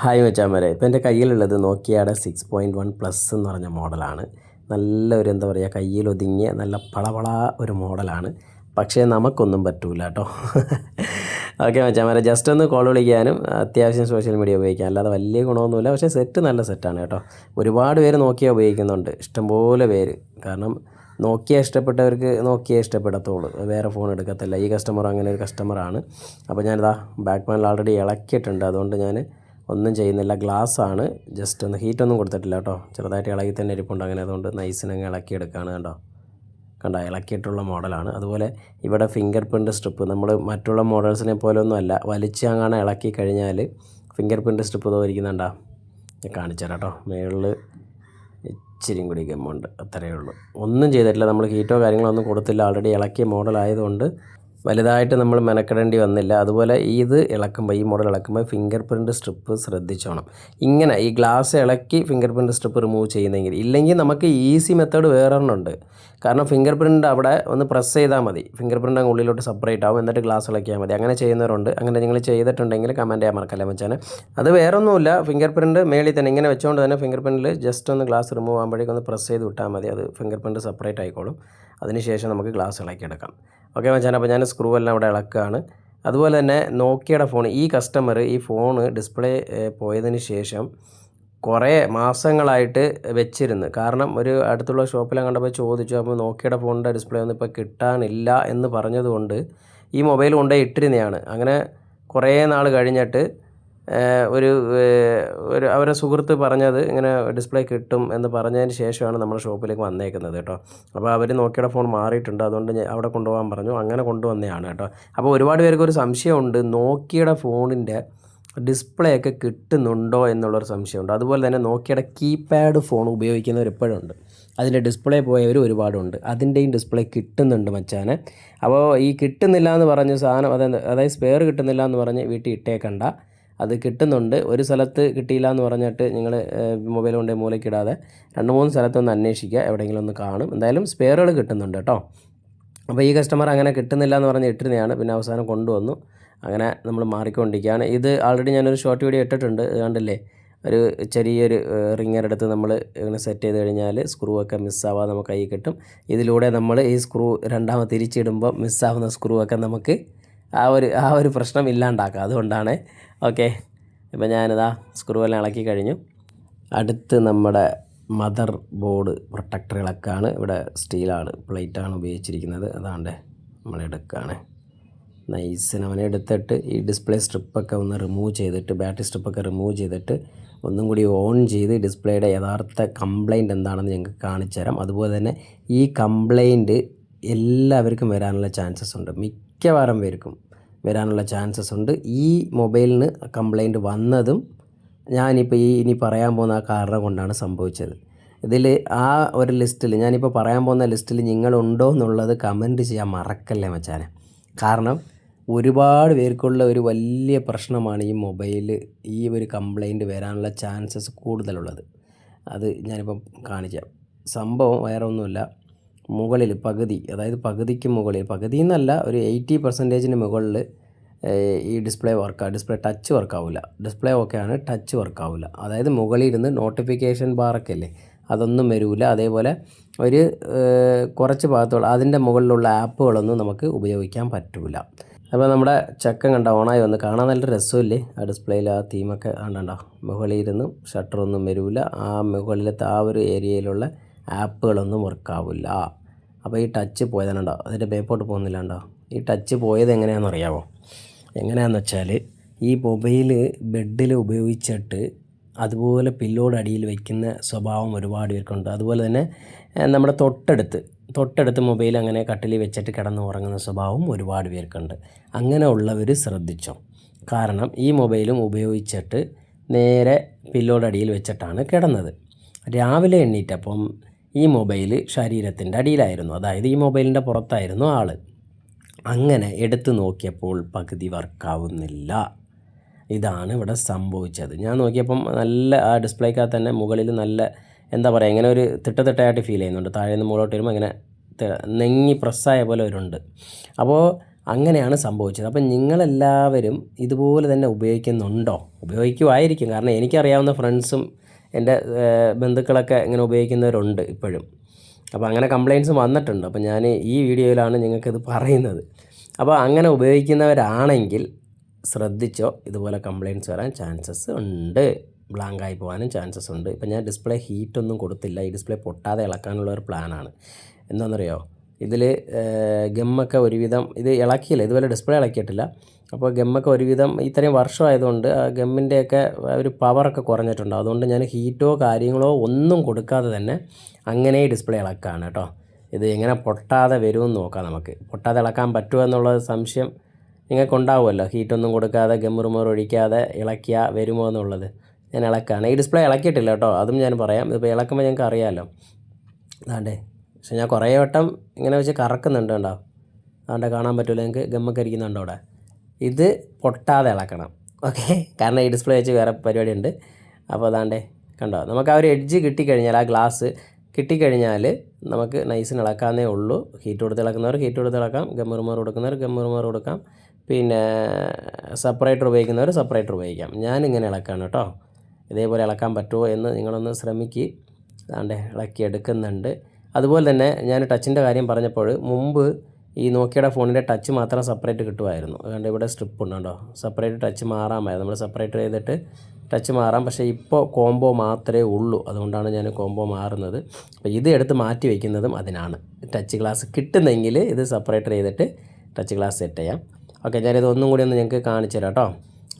Hi മച്ചാമരെ ഇപ്പോൾ എന്റെ കയ്യിലുള്ളത് നോക്കിയാടെ സിക്സ് പോയിന്റ് വൺ പ്ലസ് എന്ന് പറഞ്ഞ മോഡലാണ്. നല്ലൊരു എന്താ പറയുക കയ്യിൽ ഒതുങ്ങിയ നല്ല പളപള ഒരു മോഡലാണ്. പക്ഷേ നമുക്കൊന്നും പറ്റൂല കേട്ടോ. ഓക്കെ മച്ചാമരെ ജസ്റ്റ് ഒന്ന് കോൾ വിളിക്കാനും അത്യാവശ്യം സോഷ്യൽ മീഡിയ ഉപയോഗിക്കാം. അല്ലാതെ വലിയ ഗുണമൊന്നുമില്ല. പക്ഷേ സെറ്റ് നല്ല സെറ്റാണ് കേട്ടോ. ഒരുപാട് പേര് നോക്കിയ ഉപയോഗിക്കുന്നുണ്ട്. ഇഷ്ടംപോലെ പേര്. കാരണം നോക്കിയ ഇഷ്ടപ്പെട്ടവർക്ക് നോക്കിയ ഇഷ്ടപ്പെടത്തുള്ളൂ. വേറെ ഫോൺ എടുക്കത്തില്ല. ഈ കസ്റ്റമർ അങ്ങനെ ഒരു കസ്റ്റമറാണ് അപ്പോൾ ഞാനിതാ ബാക്ക് പാനൽ ആൾറെഡി ഇളക്കിയിട്ടുണ്ട്. അതുകൊണ്ട് ഞാൻ ഒന്നും ചെയ്യുന്നില്ല. ഗ്ലാസ് ആണ് ജസ്റ്റ് ഒന്ന് ഹീറ്റൊന്നും കൊടുത്തിട്ടില്ല കേട്ടോ. ചെറുതായിട്ട് ഇളകി തന്നെ ഇരിപ്പുണ്ട് അങ്ങനെ. അതുകൊണ്ട് നൈസിനങ്ങ് ഇളക്കിയെടുക്കുകയാണ് കേട്ടോ കണ്ടോ. ഇളക്കിയിട്ടുള്ള മോഡലാണ്. അതുപോലെ ഇവിടെ ഫിംഗർ പ്രിന്റ് സ്ട്രിപ്പ് നമ്മൾ മറ്റുള്ള മോഡൽസിനെ പോലൊന്നും അല്ല വലിച്ച് അങ്ങനെ ഇളക്കി കഴിഞ്ഞാൽ ഫിംഗർ പ്രിന്റ് സ്ട്രിപ്പ് ഇതോ ഇരിക്കുന്നുണ്ടോ? ഞാൻ കാണിച്ചു കേട്ടോ. മേളിൽ ഇച്ചിരിയും കൂടി ഗമ്മുണ്ട്. അത്രയേ ഉള്ളൂ. ഒന്നും ചെയ്തിട്ടില്ല. നമ്മൾ ഹീറ്റോ കാര്യങ്ങളോ ഒന്നും കൊടുത്തില്ല. ആൾറെഡി ഇളക്കിയ മോഡലായതുകൊണ്ട് വലുതായിട്ട് നമ്മൾ മെനക്കെടേണ്ടി വന്നില്ല. അതുപോലെ ഇത് ഇളക്കുമ്പോൾ ഈ മോഡൽ ഇളക്കുമ്പോൾ ഫിംഗർ പ്രിന്റ് സ്ട്രിപ്പ് ശ്രദ്ധിച്ചോണം. ഇങ്ങനെ ഈ ഗ്ലാസ് ഇളക്കി ഫിംഗർ പ്രിന്റ് സ്ട്രിപ്പ് റിമൂവ് ചെയ്യുന്നെങ്കിൽ ഇല്ലെങ്കിൽ നമുക്ക് ഈസി മെത്തേഡ് വേറെ ഉണ്ട് കാരണം ഫിംഗർ പ്രിന്റ് അവിടെ ഒന്ന് പ്രസ് ചെയ്താൽ മതി. ഫിംഗർ പ്രിന്റ് അങ്ങ് ഉള്ളിലോട്ട് സെപ്പറേറ്റ് ആവും. എന്നിട്ട് ഗ്ലാസ് ഇളക്കിയാൽ മതി. അങ്ങനെ ചെയ്യുന്നവരുണ്ട്. അങ്ങനെ നിങ്ങൾ ചെയ്തിട്ടുണ്ടെങ്കിൽ കമന്റ് ചെയ്യാൻ മറക്കല്ലേ മച്ചാൻ അത് വേറെ ഒന്നുമില്ല ഫിംഗർ പ്രിന്റ് മേളിൽ തന്നെ ഇങ്ങനെ വെച്ചുകൊണ്ട് തന്നെ ഫിംഗർ പ്രിന്റിൽ ജസ്റ്റ് ഒന്ന് ഗ്ലാസ് റിമൂവ് ആകുമ്പോഴേക്കും ഒന്ന് പ്രസ് ചെയ്ത് വിട്ടാൽ മതി. അത് ഫിംഗർ പ്രിന്റ് സെപ്പറേറ്റ് ആയിക്കോളും. അതിനുശേഷം നമുക്ക് ഗ്ലാസ് ഇളക്കി ഇളക്കിയെടുക്കാം ഓക്കെ മച്ചാൻ അപ്പോൾ ഞാൻ സ്ക്രൂ എല്ലാം ഇവിടെ ഇളക്കുകയാണ്. അതുപോലെ തന്നെ നോക്കിയുടെ ഫോൺ ഈ കസ്റ്റമർ ഈ ഫോണ് ഡിസ്പ്ലേ പോയതിന് ശേഷം കുറേ മാസങ്ങളായിട്ട് വെച്ചിരുന്നു. കാരണം ഒരു അടുത്തുള്ള ഷോപ്പിലും കണ്ടപ്പോൾ ചോദിച്ചു അപ്പോൾ നോക്കിയുടെ ഫോണിന്റെ ഡിസ്പ്ലേ ഒന്നും ഇപ്പോൾ കിട്ടാനില്ല എന്ന് പറഞ്ഞതുകൊണ്ട് ഈ മൊബൈൽ കൊണ്ടുപോയി ഇട്ടിരുന്നതാണ്. അങ്ങനെ കുറേ നാൾ കഴിഞ്ഞിട്ട് ഒരു ഒരു അവരെ സുഹൃത്ത് പറഞ്ഞത് ഇങ്ങനെ ഡിസ്പ്ലേ കിട്ടും എന്ന് പറഞ്ഞതിന് ശേഷമാണ് നമ്മുടെ ഷോപ്പിലേക്ക് വന്നേക്കുന്നത് കേട്ടോ. അപ്പോൾ അവർ നോക്കിയുടെ ഫോൺ മാറിയിട്ടുണ്ട്. അതുകൊണ്ട് അവിടെ കൊണ്ടുപോകാൻ പറഞ്ഞു. അങ്ങനെ കൊണ്ടുവന്നതാണ് കേട്ടോ. അപ്പോൾ ഒരുപാട് പേർക്ക് ഒരു സംശയമുണ്ട്. നോക്കിയുടെ ഫോണിന്റെ ഡിസ്പ്ലേ ഒക്കെ കിട്ടുന്നുണ്ടോ എന്നുള്ളൊരു സംശയമുണ്ട്. അതുപോലെ തന്നെ നോക്കിയുടെ കീപാഡ് ഫോൺ ഉപയോഗിക്കുന്നവർ എപ്പോഴും ഉണ്ട് അതിന്റെ ഡിസ്പ്ലേ പോയവർ ഒരുപാടുണ്ട്. അതിന്റെയും ഡിസ്പ്ലേ കിട്ടുന്നുണ്ട് മച്ചാനെ. അപ്പോൾ ഈ കിട്ടുന്നില്ല എന്ന് പറഞ്ഞ് സാധനം അതായത് അതായത് സ്പെയർ കിട്ടുന്നില്ല എന്ന് പറഞ്ഞ് വീട്ടിൽ ഇട്ടേക്കണ്ട. അത് കിട്ടുന്നുണ്ട്. ഒരു സ്ഥലത്ത് കിട്ടിയില്ല എന്ന് പറഞ്ഞിട്ട് നിങ്ങൾ മൊബൈൽ കൊണ്ട് മൂലക്കിടാതെ രണ്ട് മൂന്ന് സ്ഥലത്തൊന്ന് അന്വേഷിക്കുക. എവിടെയെങ്കിലും ഒന്ന് കാണും. എന്തായാലും സ്പെയറുകൾ കിട്ടുന്നുണ്ട് കേട്ടോ. അപ്പോൾ ഈ കസ്റ്റമർ അങ്ങനെ കിട്ടുന്നില്ല എന്ന് പറഞ്ഞ് ഇട്ടിരുന്നതാണ്. പിന്നെ അവസാനം കൊണ്ടുവന്നു. അങ്ങനെ നമ്മൾ മാറിക്കൊണ്ടിരിക്കുകയാണ്. ഇത് ആൾറെഡി ഞാനൊരു ഷോർട്ട് വീഡിയോ ഇട്ടിട്ടുണ്ട്. കണ്ടില്ലേ? ഒരു ചെറിയൊരു റിങ്ങർ എടുത്ത് നമ്മൾ ഇങ്ങനെ സെറ്റ് ചെയ്ത് കഴിഞ്ഞാൽ സ്ക്രൂ ഒക്കെ മിസ്സാവാതെ നമുക്ക് കൈ കിട്ടും. ഇതിലൂടെ നമ്മൾ ഈ സ്ക്രൂ രണ്ടാമത് തിരിച്ചിടുമ്പോൾ മിസ്സാവുന്ന സ്ക്രൂ ഒക്കെ നമുക്ക് ആ ഒരു ആ ഒരു പ്രശ്നം ഇല്ലാണ്ടാക്കുക. അതുകൊണ്ടാണ് ഓക്കെ ഇപ്പം ഞാനിതാ സ്ക്രൂ എല്ലാം ഇളക്കി കഴിഞ്ഞു. അടുത്ത് നമ്മുടെ മദർ ബോർഡ് പ്രൊട്ടക്ടർ ഇളക്കാണ് ഇവിടെ സ്റ്റീലാണ് പ്ലേറ്റാണ് ഉപയോഗിച്ചിരിക്കുന്നത്. അതാണ്ട് നമ്മളെടുക്കുകയാണ് നൈസിന് അവനെ എടുത്തിട്ട് ഈ ഡിസ്പ്ലേ സ്ട്രിപ്പൊക്കെ ഒന്ന് റിമൂവ് ചെയ്തിട്ട് ബാറ്ററി സ്ട്രിപ്പൊക്കെ റിമൂവ് ചെയ്തിട്ട് ഒന്നും കൂടി ഓൺ ചെയ്ത് ഡിസ്പ്ലേയുടെ യഥാർത്ഥ കംപ്ലൈന്റ് എന്താണെന്ന് ഞങ്ങൾക്ക് കാണിച്ചു തരാം അതുപോലെ തന്നെ ഈ കംപ്ലൈന്റ് എല്ലാവർക്കും വരാനുള്ള ചാൻസസ് ഉണ്ട്. മിക്കവാറും പേർക്കും വരാനുള്ള ചാൻസസ് ഉണ്ട്. ഈ മൊബൈലിന് കംപ്ലൈന്റ് വന്നതും ഞാനിപ്പോൾ ഈ ഇനി പറയാൻ പോകുന്ന ആ കാരണം കൊണ്ടാണ് സംഭവിച്ചത്. ഇതിൽ ആ ഒരു ലിസ്റ്റിൽ ഞാനിപ്പോൾ പറയാൻ പോകുന്ന ലിസ്റ്റിൽ നിങ്ങളുണ്ടോ എന്നുള്ളത് കമന്റ് ചെയ്യാൻ മറക്കല്ലേ മച്ചാനെ. കാരണം ഒരുപാട് പേർക്കുള്ള ഒരു വലിയ പ്രശ്നമാണ് ഈ മൊബൈൽ ഈ ഒരു കംപ്ലൈന്റ് വരാനുള്ള ചാൻസസ് കൂടുതലുള്ളത്. അത് ഞാനിപ്പം കാണിക്കാം. സംഭവം വേറെ ഒന്നുമില്ല മുകളിൽ പകുതി അതായത് പകുതിക്ക് മുകളിൽ. പകുതി എന്നല്ല ഒരു എയ്റ്റി പെർസെന്റേജിന് മുകളിൽ ഈ ഡിസ്പ്ലേ വർക്ക് ഡിസ്പ്ലേ ടച്ച് വർക്കാവില്ല ഡിസ്പ്ലേ ഓക്കെയാണ് ടച്ച് വർക്കാവില്ല അതായത് മുകളിൽ ഇരുന്ന് നോട്ടിഫിക്കേഷൻ ബാറൊക്കെ അല്ലേ അതൊന്നും വരില്ല അതേപോലെ ഒരു കുറച്ച് ഭാഗത്തുള്ള അതിന്റെ മുകളിലുള്ള ആപ്പുകളൊന്നും നമുക്ക് ഉപയോഗിക്കാൻ പറ്റില്ല അപ്പോൾ നമ്മുടെ ചക്കം കണ്ട ഓണായി വന്ന് കാണാൻ നല്ല രസമില്ലേ? ആ ഡിസ്പ്ലേയിൽ ആ തീമൊക്കെ കണ്ടോ? മുകളിൽ ഇരുന്നും ഷട്ടറൊന്നും വരില്ല ആ മുകളിലത്തെ ആ ഒരു ഏരിയയിലുള്ള ആപ്പുകളൊന്നും വർക്കാവില്ല. അപ്പോൾ ഈ ടച്ച് പോയതാണുണ്ടോ? അതിന്റെ ബേപ്പോട്ട് പോകുന്നില്ലാണ്ടോ? ഈ ടച്ച് പോയത് എങ്ങനെയാണെന്ന് അറിയാമോ എങ്ങനെയാണെന്ന് വെച്ചാൽ ഈ മൊബൈൽ ബെഡിൽ ഉപയോഗിച്ചിട്ട് അതുപോലെ പില്ലോട് അടിയിൽ വയ്ക്കുന്ന സ്വഭാവം ഒരുപാട് പേർക്കുണ്ട്. അതുപോലെ തന്നെ നമ്മുടെ തൊട്ടടുത്ത് തൊട്ടടുത്ത് മൊബൈൽ അങ്ങനെ കട്ടിൽ വെച്ചിട്ട് കിടന്ന് ഉറങ്ങുന്ന സ്വഭാവം ഒരുപാട് പേർക്കുണ്ട്. അങ്ങനെ ഉള്ളവർ ശ്രദ്ധിച്ചോ? കാരണം ഈ മൊബൈലും ഉപയോഗിച്ചിട്ട് നേരെ പില്ലോടടിയിൽ വെച്ചിട്ടാണ് കിടന്നത്. രാവിലെ എണ്ണീറ്റപ്പം ഈ മൊബൈൽ ശരീരത്തിന്റെ അടിയിലായിരുന്നു. അതായത് ഈ മൊബൈലിന്റെ പുറത്തായിരുന്നു ആൾ അങ്ങനെ എടുത്തു നോക്കിയപ്പോൾ പകുതി വർക്കാവുന്നില്ല. ഇതാണ് ഇവിടെ സംഭവിച്ചത്. ഞാൻ നോക്കിയപ്പം നല്ല ആ ഡിസ്പ്ലേക്കകത്ത് തന്നെ മുകളിൽ നല്ല എന്താ പറയുക ഇങ്ങനെ ഒരു തിട്ടത്തിട്ടായിട്ട് ഫീൽ ചെയ്യുന്നുണ്ട്. താഴെ നിന്ന് മുകളോട്ട് വരുമ്പോൾ ഇങ്ങനെ നെങ്ങി പ്രസ്സായ പോലെ ഒരുണ്ട് അപ്പോൾ അങ്ങനെയാണ് സംഭവിച്ചത്. അപ്പം നിങ്ങളെല്ലാവരും ഇതുപോലെ തന്നെ ഉപയോഗിക്കുന്നുണ്ടോ? ഉപയോഗിക്കുമായിരിക്കും കാരണം എനിക്കറിയാവുന്ന ഫ്രണ്ട്സും എന്റെ ബന്ധുക്കളൊക്കെ ഇങ്ങനെ ഉപയോഗിക്കുന്നവരുണ്ട് ഇപ്പോഴും. അപ്പോൾ അങ്ങനെ കംപ്ലയിൻസ് വന്നിട്ടുണ്ട്. അപ്പോൾ ഞാൻ ഈ വീഡിയോയിലാണ് നിങ്ങൾക്കിത് പറയുന്നത്. അപ്പോൾ അങ്ങനെ ഉപയോഗിക്കുന്നവരാണെങ്കിൽ ശ്രദ്ധിച്ചോ ഇതുപോലെ കംപ്ലയിന്റ്സ് വരാൻ ചാൻസസ് ഉണ്ട്. ബ്ലാങ്ക് ആയി പോകാനും ചാൻസസ് ഉണ്ട്. ഇപ്പം ഞാൻ ഡിസ്പ്ലേ ഹീറ്റൊന്നും കൊടുത്തില്ല. ഈ ഡിസ്പ്ലേ പൊട്ടാതെ ഇളക്കാനുള്ള ഒരു പ്ലാനാണ്. എന്താണെന്നറിയോ? ഇതിൽ ഗമ്മൊക്കെ ഒരുവിധം ഇത് ഇളക്കിയില്ല ഇതുവരെ ഡിസ്പ്ലേ ഇളക്കിയിട്ടില്ല. അപ്പോൾ ഗമ്മൊക്കെ ഒരുവിധം ഇത്രയും വർഷമായതുകൊണ്ട് ആ ഗമ്മിന്റെയൊക്കെ ഒരു പവറൊക്കെ കുറഞ്ഞിട്ടുണ്ട്. അതുകൊണ്ട് ഞാൻ ഹീറ്റോ കാര്യങ്ങളോ ഒന്നും കൊടുക്കാതെ തന്നെ അങ്ങനെ ഡിസ്പ്ലേ ഇളക്കാണ് കേട്ടോ. ഇത് എങ്ങനെ പൊട്ടാതെ വരുമെന്ന് നോക്കാം നമുക്ക്. പൊട്ടാതെ ഇളക്കാൻ പറ്റുമോ എന്നുള്ള സംശയം നിങ്ങൾക്ക് ഉണ്ടാവുമല്ലോ. ഹീറ്റൊന്നും കൊടുക്കാതെ ഗമ്മുറുമോർ ഒഴിക്കാതെ ഇളക്കിയാൽ വരുമോ എന്നുള്ളത് ഞാൻ ഇളക്കാണ്. ഈ ഡിസ്പ്ലേ ഇളക്കിയിട്ടില്ല കേട്ടോ. അതും ഞാൻ പറയാം. ഇതിപ്പോൾ ഇളക്കുമ്പോൾ ഞങ്ങൾക്ക് അറിയാമല്ലോ അതാണ്ടേ പക്ഷെ ഞാൻ കുറേ വട്ടം ഇങ്ങനെ വെച്ച് കറക്കുന്നുണ്ട് കേട്ടോ അതുകൊണ്ട് കാണാൻ പറ്റില്ല നിങ്ങൾക്ക് ഗമ്മക്കരിക്കുന്നുണ്ടോ അവിടെ. ഇത് പൊട്ടാതെ ഇളക്കണം. ഓക്കെ? കാരണം ഈ ഡിസ്പ്ലേ വെച്ച് വേറെ പരിപാടിയുണ്ട്. അപ്പോൾ അതാണ്ടേ കണ്ടോ? നമുക്ക് ആ ഒരു എഡ്ജ് കിട്ടിക്കഴിഞ്ഞാൽ ആ ഗ്ലാസ് കിട്ടിക്കഴിഞ്ഞാൽ നമുക്ക് നൈസിന് ഇളക്കാന്നേ ഉള്ളൂ. ഹീറ്റ് കൊടുത്ത് ഇളക്കുന്നവർ ഹീറ്റ് കൊടുത്ത് ഇളക്കാം. ഗമ്മറുമാർ കൊടുക്കുന്നവർ ഗമ്മറുമാർ കൊടുക്കാം. പിന്നെ സെപ്പറേറ്റർ ഉപയോഗിക്കുന്നവർ സെപ്പറേറ്റർ ഉപയോഗിക്കാം. ഞാനിങ്ങനെ ഇളക്കാണ് കേട്ടോ. ഇതേപോലെ ഇളക്കാൻ പറ്റുമോ എന്ന് നിങ്ങളൊന്ന് ശ്രമിക്കുക അതാണ്ട് ഇളക്കി എടുക്കുന്നുണ്ട്. അതുപോലെ തന്നെ ഞാൻ ടച്ചിന്റെ കാര്യം പറഞ്ഞപ്പോൾ മുമ്പ് ഈ നോക്കിയുടെ ഫോണിന്റെ ടച്ച് മാത്രം സെപ്പറേറ്റ് കിട്ടുമായിരുന്നു. അതുകൊണ്ട് ഇവിടെ സ്ട്രിപ്പ് ഉണ്ട് സെപ്പറേറ്റ് ടച്ച് മാറാമായിരുന്നു. നമ്മൾ സെപ്പറേറ്റ് ചെയ്തിട്ട് ടച്ച് മാറാം. പക്ഷേ ഇപ്പോൾ കോംബോ മാത്രമേ ഉള്ളൂ. അതുകൊണ്ടാണ് ഞാൻ കോംബോ മാറുന്നത്. അപ്പോൾ ഇത് എടുത്ത് മാറ്റി വയ്ക്കുന്നതും അതിനാണ്. ടച്ച് ഗ്ലാസ് കിട്ടുന്നെങ്കിൽ ഇത് സെപ്പറേറ്റ് ചെയ്തിട്ട് ടച്ച് ഗ്ലാസ് സെറ്റ് ചെയ്യാം. ഓക്കെ ഞാനിത് ഒന്നും കൂടി ഒന്ന് ഞങ്ങൾക്ക് കാണിച്ചു തരാം കേട്ടോ.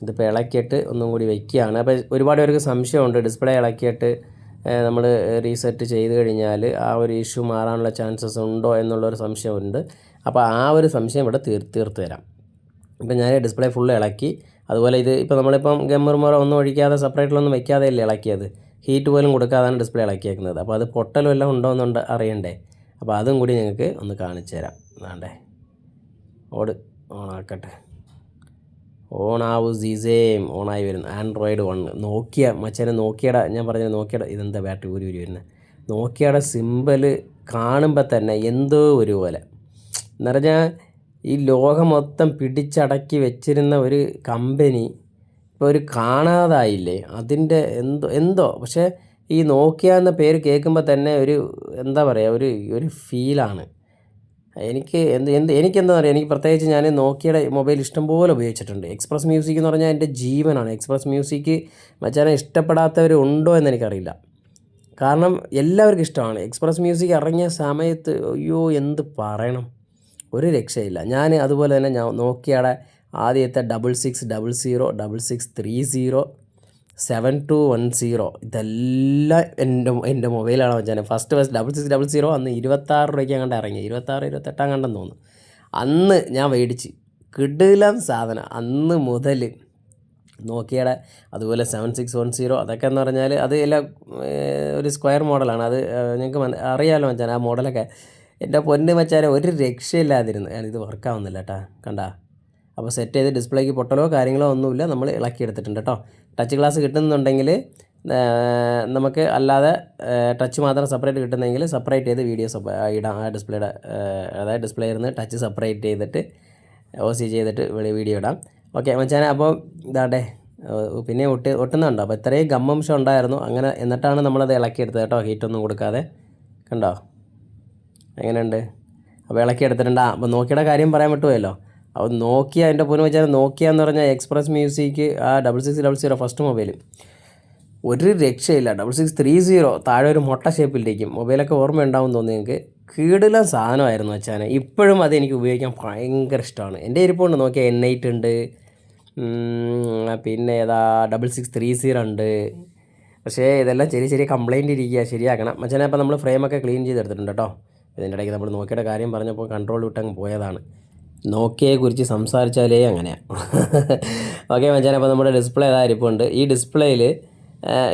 ഇതിപ്പോൾ ഇളക്കിയിട്ട് ഒന്നും കൂടി വയ്ക്കുകയാണ് അപ്പോൾ ഒരുപാട് പേർക്ക് സംശയമുണ്ട്. ഡിസ്പ്ലേ ഇളക്കിയിട്ട് നമ്മൾ റീസെറ്റ് ചെയ്ത് കഴിഞ്ഞാൽ ആ ഒരു ഇഷ്യൂ മാറാനുള്ള ചാൻസസ് ഉണ്ടോ എന്നുള്ളൊരു സംശയമുണ്ട്. അപ്പോൾ ആ ഒരു സംശയം ഇവിടെ തീർ തീർത്ത് തരാം. ഇപ്പം ഞാൻ ഡിസ്പ്ലേ ഫുള്ള് ഇളക്കി അതുപോലെ ഇത് ഇപ്പോൾ നമ്മളിപ്പം ഗമ്മർമറ ഒന്നും ഒഴിക്കാതെ സെപ്പറേറ്റിലൊന്നും വെക്കാതെ അല്ലേ ഇളക്കിയത്? ഹീറ്റ് പോലും കൊടുക്കാതാണ് ഡിസ്പ്ലേ ഇളക്കിയേക്കുന്നത്. അപ്പോൾ അത് പൊട്ടലും എല്ലാം ഉണ്ടോ എന്നുണ്ട് അറിയണ്ടേ? അപ്പോൾ അതും കൂടി ഞങ്ങൾക്ക് ഒന്ന് കാണിച്ചു തരാം. വേണ്ടേ ഓട് ഓണാക്കട്ടെ. ഓണാവു സീസേം ഓണായി വരുന്നു. Android one. നോക്കിയ മച്ചനെ നോക്കിയട ഞാൻ പറഞ്ഞ നോക്കിയട ഇതെന്താ ബാറ്ററി ഊരി ഊരി വരുന്നത് നോക്കിയട സിമ്പൽ കാണുമ്പോൾ തന്നെ എന്തോ ഒരു പോലെ. എന്ന് പറഞ്ഞാൽ ഈ ലോകം മൊത്തം പിടിച്ചടക്കി വെച്ചിരുന്ന ഒരു കമ്പനി ഇപ്പോൾ ഒരു കാണാതായില്ലേ? അതിന്റെ എന്തോ എന്തോ. പക്ഷേ ഈ നോക്കിയ എന്ന പേര് കേൾക്കുമ്പോൾ തന്നെ ഒരു എന്താ പറയുക ഒരു ഒരു ഫീലാണ് എനിക്ക് എന്ത് എന്ത് എനിക്കെന്താ പറയുക എനിക്ക് പ്രത്യേകിച്ച് ഞാൻ നോക്കിയുടെ മൊബൈൽ ഇഷ്ടംപോലെ ഉപയോഗിച്ചിട്ടുണ്ട്. എക്സ്പ്രസ് മ്യൂസിക് എന്ന് പറഞ്ഞാൽ എന്റെ ജീവനാണ്. എക്സ്പ്രസ് മ്യൂസിക് മച്ചാനെ ഇഷ്ടപ്പെടാത്തവരുണ്ടോ എന്ന് എനിക്കറിയില്ല. കാരണം എല്ലാവർക്കും ഇഷ്ടമാണ്. എക്സ്പ്രസ് മ്യൂസിക് ഇറങ്ങിയ സമയത്ത് അയ്യോ എന്ത് പറയണം? ഒരു രക്ഷയില്ല. ഞാൻ അതുപോലെ തന്നെ ഞാൻ നോക്കിയുടെ ആദ്യത്തെ double six double zero double six three zero seven two one zero ഇതെല്ലാം എന്റെ എന്റെ മൊബൈലാണ് വെച്ചാൽ first first double six double zero അന്ന് ഇരുപത്താറ് രൂപയ്ക്ക് അങ്ങോട്ട് ഇറങ്ങി. ഇരുപത്താറ് ഇരുപത്തെട്ടാം കണ്ടെന്ന് തോന്നുന്നു. അന്ന് ഞാൻ മേടിച്ച്. കിടിലം സാധനം. അന്ന് മുതൽ നോക്കിയയുടെ അതുപോലെ സെവൻ സിക്സ് വൺ സീറോ അതൊക്കെ എന്ന് പറഞ്ഞാൽ അത് എല്ലാം ഒരു സ്ക്വയർ മോഡലാണ് അത് നിങ്ങൾക്ക് അറിയാമല്ലോ മച്ചാൻ ആ മോഡലൊക്കെ എന്റെ പൊന്ന് മച്ചാനെ ഒരു രക്ഷയില്ലാതിരുന്നു. ഇത് വർക്കാവുന്നില്ല കേട്ടാ കണ്ടാ? അപ്പോൾ സെറ്റ് ചെയ്ത് ഡിസ്പ്ലേക്ക് പൊട്ടലോ കാര്യങ്ങളോ ഒന്നുമില്ല. നമ്മൾ ഇളക്കിയെടുത്തിട്ടുണ്ട് കേട്ടോ ടച്ച് ഗ്ലാസ് കിട്ടുന്നുണ്ടെങ്കിൽ നമുക്ക് അല്ലാതെ ടച്ച് മാത്രം സെപ്പറേറ്റ് കിട്ടുന്നെങ്കിൽ സെപ്പറേറ്റ് ചെയ്ത് വീഡിയോ ഇടാം. ആ ഡിസ്പ്ലേയുടെ അതായത് ഡിസ്പ്ലേയിൽ നിന്ന് ടച്ച് സെപ്പറേറ്റ് ചെയ്തിട്ട് ഒ സി ചെയ്തിട്ട് വീഡിയോ ഇടാം. ഓക്കെ മച്ചാനെ അപ്പോൾ ഇതാട്ടെ പിന്നെ ഒട്ടി ഒട്ടുന്നുണ്ടോ? അപ്പോൾ ഇത്രയും ഗമ്മംശം ഉണ്ടായിരുന്നു. അങ്ങനെ എന്നിട്ടാണ് നമ്മളത് ഇളക്കിയെടുത്തത് കേട്ടോ. ഹീറ്റൊന്നും കൊടുക്കാതെ. കണ്ടോ? എങ്ങനെയുണ്ട്? അപ്പോൾ ഇളക്കി എടുത്തിട്ടുണ്ട് ആ അപ്പോൾ നോക്കിയുടെ കാര്യം പറയാൻ പറ്റുമല്ലോ. അപ്പോൾ നോക്കിയ എന്റെ പൊന്നു വെച്ചാൽ നോക്കിയ എന്ന് പറഞ്ഞാൽ എക്സ്പ്രസ് മ്യൂസിക് ആ double six double zero first mobile ഒരു രക്ഷയില്ല. ഡബിൾ സിക്സ് ത്രീ സീറോ താഴെ ഒരു മൊട്ട ഷേപ്പിലിരിക്കും മൊബൈലൊക്കെ ഓർമ്മ ഉണ്ടാവും തോന്നി നിങ്ങൾക്ക് കീടിലം സാധനമായിരുന്നു വെച്ചാൽ ഇപ്പോഴും അത് എനിക്ക് ഉപയോഗിക്കാൻ ഭയങ്കര ഇഷ്ടമാണ്. എന്റെ ഇരിപ്പുണ്ട് നോക്കിയാൽ എൻ എയ്റ്റ് ഉണ്ട്. പിന്നെ ഏതാ ഡബിൾ സിക്സ് ത്രീ സീറോ ഉണ്ട്. പക്ഷേ ഇതെല്ലാം ചെറിയ ചെറിയ കംപ്ലയിന്റ് ഇരിക്കുക ശരിയാക്കണം. മച്ചാനെ അപ്പോൾ നമ്മൾ ഫ്രെയിമൊക്കെ ക്ലീൻ ചെയ്തെടുത്തിട്ടുണ്ട് കേട്ടോ. ഇതിന്റെ ഇടയ്ക്ക് നമ്മൾ നോക്കിയുടെ കാര്യം പറഞ്ഞപ്പോൾ കൺട്രോൾ വിട്ടങ്ങ് പോയതാണ്. നോക്കിയയെക്കുറിച്ച് സംസാരിച്ചാലേ അങ്ങനെയാണ് ഓക്കെ മച്ചാൻ അപ്പോൾ നമ്മുടെ ഡിസ്പ്ലേ ഏതാ ഇരിപ്പുണ്ട്. ഈ ഡിസ്പ്ലേയിൽ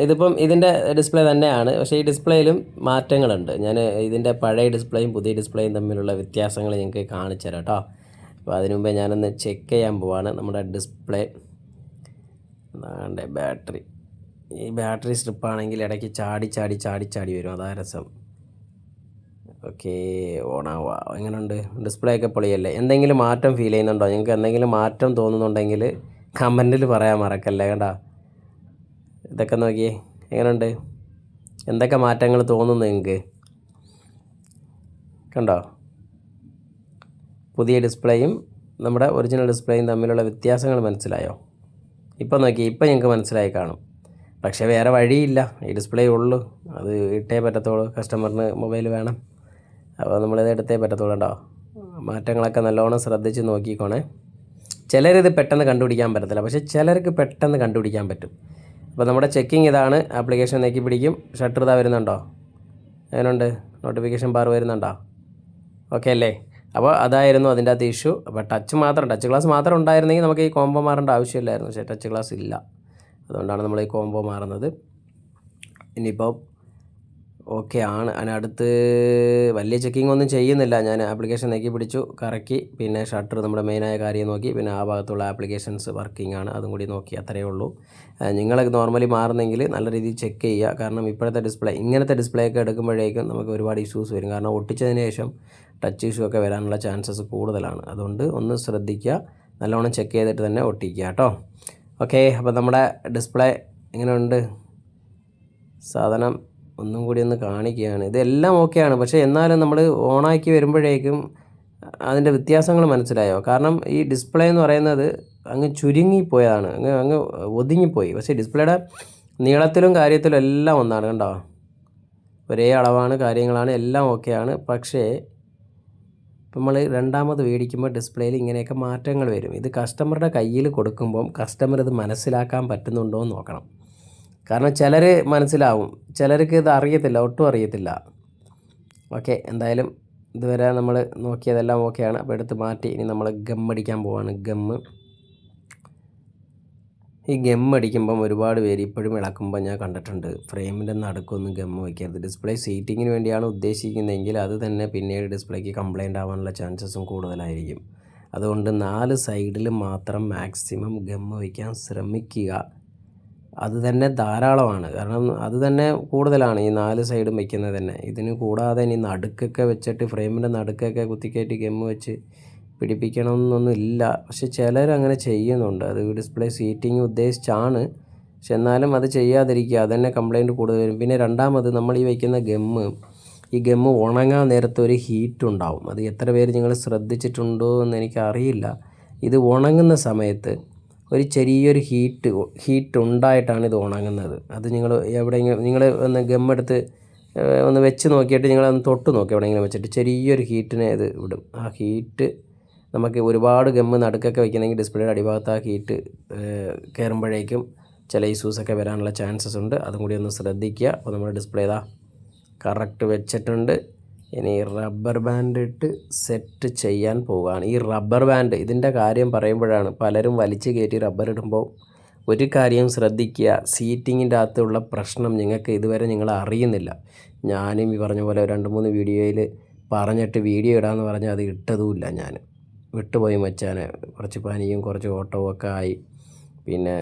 ഇതിപ്പം ഇതിന്റെ ഡിസ്പ്ലേ തന്നെയാണ്. പക്ഷേ ഈ ഡിസ്പ്ലേയിലും മാറ്റങ്ങളുണ്ട്. ഞാൻ ഇതിന്റെ പഴയ ഡിസ്പ്ലേയും പുതിയ ഡിസ്പ്ലേയും തമ്മിലുള്ള വ്യത്യാസങ്ങൾ നിങ്ങൾക്ക് കാണിച്ചു തരാം കേട്ടോ അപ്പോൾ അതിനു മുമ്പേ ഞാനൊന്ന് ചെക്ക് ചെയ്യാൻ പോവാണ്. നമ്മുടെ ഡിസ്പ്ലേ അതാണ്ട് ബാറ്ററി ഈ ബാറ്ററി സ്ട്രിപ്പാണെങ്കിൽ ഇടയ്ക്ക് ചാടി ചാടി ചാടി ചാടി വരും. അതാ രസം. ഓക്കെ ഓണാവുക എങ്ങനെയുണ്ട് ഡിസ്പ്ലേ ഒക്കെ പൊളിയല്ലേ? എന്തെങ്കിലും മാറ്റം ഫീൽ ചെയ്യുന്നുണ്ടോ? നിങ്ങൾക്ക് എന്തെങ്കിലും മാറ്റം തോന്നുന്നുണ്ടെങ്കിൽ കമന്റിൽ പറയാൻ മറക്കല്ലേ കേട്ടോ ഇതൊക്കെ നോക്കിയേ എങ്ങനെയുണ്ട് എന്തൊക്കെ മാറ്റങ്ങൾ തോന്നുന്നു നിങ്ങൾക്ക്? കണ്ടോ? പുതിയ ഡിസ്പ്ലേയും നമ്മുടെ ഒറിജിനൽ ഡിസ്പ്ലേയും തമ്മിലുള്ള വ്യത്യാസങ്ങൾ മനസ്സിലായോ? ഇപ്പം നോക്കി ഇപ്പം ഞങ്ങൾക്ക് മനസ്സിലായി കാണും. പക്ഷേ വേറെ വഴിയില്ല. ഈ ഡിസ്പ്ലേ ഉള്ളൂ. അത് ഇട്ടേ പറ്റത്തുള്ളൂ. കസ്റ്റമറിന് മൊബൈൽ വേണം. അപ്പോൾ നമ്മളിത് എടുത്തേ പറ്റത്തുള്ളൂ കേട്ടോ. മാറ്റങ്ങളൊക്കെ നല്ലോണം ശ്രദ്ധിച്ച് നോക്കിക്കോണേ. ചിലരിത് പെട്ടെന്ന് കണ്ടുപിടിക്കാൻ പറ്റത്തില്ല. പക്ഷേ ചിലർക്ക് പെട്ടെന്ന് കണ്ടുപിടിക്കാൻ പറ്റും. അപ്പോൾ നമ്മുടെ ചെക്കിങ് ഇതാണ്. ആപ്ലിക്കേഷൻ നീക്കി പിടിക്കും. ഷട്ടർ ഇതാ വരുന്നുണ്ടോ? അതിനുണ്ട് നോട്ടിഫിക്കേഷൻ ബാർ വരുന്നുണ്ടോ? ഓക്കെ അല്ലേ? അപ്പോൾ അതായിരുന്നു അതിന്റെ അകത്ത് ഇഷ്യൂ അപ്പോൾ ടച്ച് മാത്രം ടച്ച് ക്ലാസ് മാത്രം ഉണ്ടായിരുന്നെങ്കിൽ നമുക്ക് ഈ കോംബോ മാറേണ്ട ആവശ്യമില്ലായിരുന്നു. പക്ഷേ ടച്ച് ക്ലാസ് ഇല്ല. അതുകൊണ്ടാണ് നമ്മൾ ഈ കോംബോ മാറുന്നത്. ഇനിയിപ്പോൾ ഓക്കെ ആണ്. അതിനടുത്ത് വലിയ ചെക്കിംഗ് ഒന്നും ചെയ്യുന്നില്ല. ഞാൻ ആപ്ലിക്കേഷൻ നീക്കി പിടിച്ചു കറക്കി. പിന്നെ ഷട്ടർ നമ്മുടെ മെയിനായ കാര്യം നോക്കി. പിന്നെ ആ ഭാഗത്തുള്ള ആപ്ലിക്കേഷൻസ് വർക്കിംഗ് ആണ്. അതും കൂടി നോക്കി അത്രയേ ഉള്ളൂ. നിങ്ങൾ നോർമലി മാറുന്നെങ്കിൽ നല്ല രീതിയിൽ ചെക്ക് ചെയ്യുക. കാരണം ഇപ്പോഴത്തെ ഡിസ്പ്ലേ ഇങ്ങനത്തെ ഡിസ്പ്ലേ ഒക്കെ എടുക്കുമ്പോഴേക്കും നമുക്ക് ഒരുപാട് ഇഷ്യൂസ് വരും. കാരണം ഒട്ടിച്ചതിന് ശേഷം ടച്ച് ഇഷ്യൂ ഒക്കെ വരാനുള്ള ചാൻസസ് കൂടുതലാണ്. അതുകൊണ്ട് ഒന്ന് ശ്രദ്ധിക്കുക. നല്ലോണം ചെക്ക് ചെയ്തിട്ട് തന്നെ ഒട്ടിക്കുക കേട്ടോ. ഓക്കെ അപ്പോൾ നമ്മുടെ ഡിസ്പ്ലേ എങ്ങനെയുണ്ട്? സാധനം ഒന്നും കൂടി ഒന്ന് കാണിക്കുകയാണ്. ഇതെല്ലാം ഓക്കെയാണ്. പക്ഷേ എന്നാലും നമ്മൾ ഓണാക്കി വരുമ്പോഴേക്കും അതിന്റെ വ്യത്യാസങ്ങൾ മനസ്സിലായോ? കാരണം ഈ ഡിസ്പ്ലേ എന്ന് പറയുന്നത് അങ്ങ് ചുരുങ്ങിപ്പോയതാണ്. അങ്ങ് അങ്ങ് ഒതുങ്ങിപ്പോയി. പക്ഷേ ഡിസ്പ്ലേയുടെ നീളത്തിലും കാര്യത്തിലും എല്ലാം ഒന്നാണ് കണ്ടോ? ഒരേ അളവാണ് കാര്യങ്ങളാണ് എല്ലാം ഓക്കെയാണ്. പക്ഷേ നമ്മൾ രണ്ടാമത് മേടിക്കുമ്പോൾ ഡിസ്പ്ലേയിൽ ഇങ്ങനെയൊക്കെ മാറ്റങ്ങൾ വരും. ഇത് കസ്റ്റമറുടെ കയ്യിൽ കൊടുക്കുമ്പം കസ്റ്റമർ ഇത് മനസ്സിലാക്കാൻ പറ്റുന്നുണ്ടോ എന്ന് നോക്കണം. കാരണം ചിലർ മനസ്സിലാവും ചിലർക്ക് ഇത് അറിയത്തില്ല ഒട്ടും അറിയത്തില്ല. ഓക്കെ എന്തായാലും ഇതുവരെ നമ്മൾ നോക്കിയതെല്ലാം ഓക്കെയാണ്. അപ്പോൾ എടുത്ത് മാറ്റി ഇനി നമ്മൾ ഗം അടിക്കാൻ പോവാണ്. ഗം. ഈ ഗം അടിക്കുമ്പം ഒരുപാട് പേര് ഇപ്പോഴും ഇളക്കുമ്പോൾ ഞാൻ കണ്ടിട്ടുണ്ട്. ഫ്രെയിമിന്റെ നടുക്കൊന്നും ഗം വയ്ക്കരുത്. ഡിസ്പ്ലേ സീറ്റിങ്ങിന് വേണ്ടിയാണ് ഉദ്ദേശിക്കുന്നതെങ്കിൽ അത് തന്നെ പിന്നീട് ഡിസ്പ്ലേക്ക് കംപ്ലൈന്റ് ആവാനുള്ള ചാൻസസും കൂടുതലായിരിക്കും. അതുകൊണ്ട് നാല് സൈഡിൽ മാത്രം മാക്സിമം ഗം വയ്ക്കാൻ ശ്രമിക്കുക. അത് തന്നെ ധാരാളമാണ്. കാരണം അത് തന്നെ കൂടുതലാണ് ഈ നാല് സൈഡും വയ്ക്കുന്നത് തന്നെ. ഇതിന് കൂടാതെ ഇനി നടുക്കൊക്കെ വെച്ചിട്ട് ഫ്രെയിമിന്റെ നടുക്കൊക്കെ കുത്തിക്കയറ്റി ഗമ്മ് വെച്ച് പിടിപ്പിക്കണം ഇല്ല. പക്ഷെ ചിലർ അങ്ങനെ ചെയ്യുന്നുണ്ട്. അത് ഡിസ്പ്ലേ സീറ്റിംഗ് ഉദ്ദേശിച്ചാണ്. പക്ഷെ എന്നാലും അത് ചെയ്യാതിരിക്കുക. അത് തന്നെ കംപ്ലൈന്റ് കൂടുതൽ വരും. പിന്നെ രണ്ടാമത് നമ്മൾ ഈ വയ്ക്കുന്ന ഗമ്മ് ഈ ഗമ്മ് ഉണങ്ങാൻ നേരത്തെ ഒരു ഹീറ്റ് ഉണ്ടാവും. അത് എത്ര പേര് നിങ്ങൾ ശ്രദ്ധിച്ചിട്ടുണ്ടോ എന്ന് എനിക്കറിയില്ല. ഇത് ഉണങ്ങുന്ന സമയത്ത് ഒരു ചെറിയൊരു ഹീറ്റ് ഹീറ്റ് ഉണ്ടായിട്ടാണ് ഇത് ഉണങ്ങുന്നത്. അത് നിങ്ങൾ എവിടെയെങ്കിലും നിങ്ങൾ ഒന്ന് ഗമ്മെടുത്ത് ഒന്ന് വെച്ച് നോക്കിയിട്ട് നിങ്ങളൊന്ന് തൊട്ട് നോക്കി എവിടെയെങ്കിലും വെച്ചിട്ട്. ചെറിയൊരു ഹീറ്റിനെ ഇത് വിടും. ആ ഹീറ്റ് നമുക്ക് ഒരുപാട് ഗമ്മ് നടുക്കൊക്കെ വെക്കണമെങ്കിൽ ഡിസ്പ്ലേയുടെ അടിഭാഗത്ത് ആ ഹീറ്റ് കയറുമ്പോഴേക്കും ചില ഇഷ്യൂസൊക്കെ വരാനുള്ള ചാൻസസ് ഉണ്ട്. അതും കൂടി ഒന്ന് ശ്രദ്ധിക്കുക. അപ്പോൾ നമ്മുടെ ഡിസ്പ്ലേ ഇതാ കറക്റ്റ് വെച്ചിട്ടുണ്ട്. ഇനി റബ്ബർ ബാൻഡ് ഇട്ട് സെറ്റ് ചെയ്യാൻ പോവുകയാണ്. ഈ റബ്ബർ ബാൻഡ് ഇതിന്റെ കാര്യം പറയുമ്പോഴാണ് പലരും വലിച്ചു കയറ്റി റബ്ബർ ഇടുമ്പോൾ ഒരു കാര്യം ശ്രദ്ധിക്കുക. സീറ്റിങ്ങിന്റെ അകത്തുള്ള പ്രശ്നം നിങ്ങൾക്ക് ഇതുവരെ നിങ്ങൾ അറിയുന്നില്ല. ഞാനും ഈ പറഞ്ഞ പോലെ രണ്ട് മൂന്ന് വീഡിയോയിൽ പറഞ്ഞിട്ട് വീഡിയോ ഇടാമെന്ന് പറഞ്ഞാൽ അത് ഇട്ടതുമില്ല ഞാൻ. വിട്ടുപോയി മച്ചാൻ കുറച്ച് പനിയും കുറച്ച് ഓട്ടവും ഒക്കെ ആയി. പിന്നെ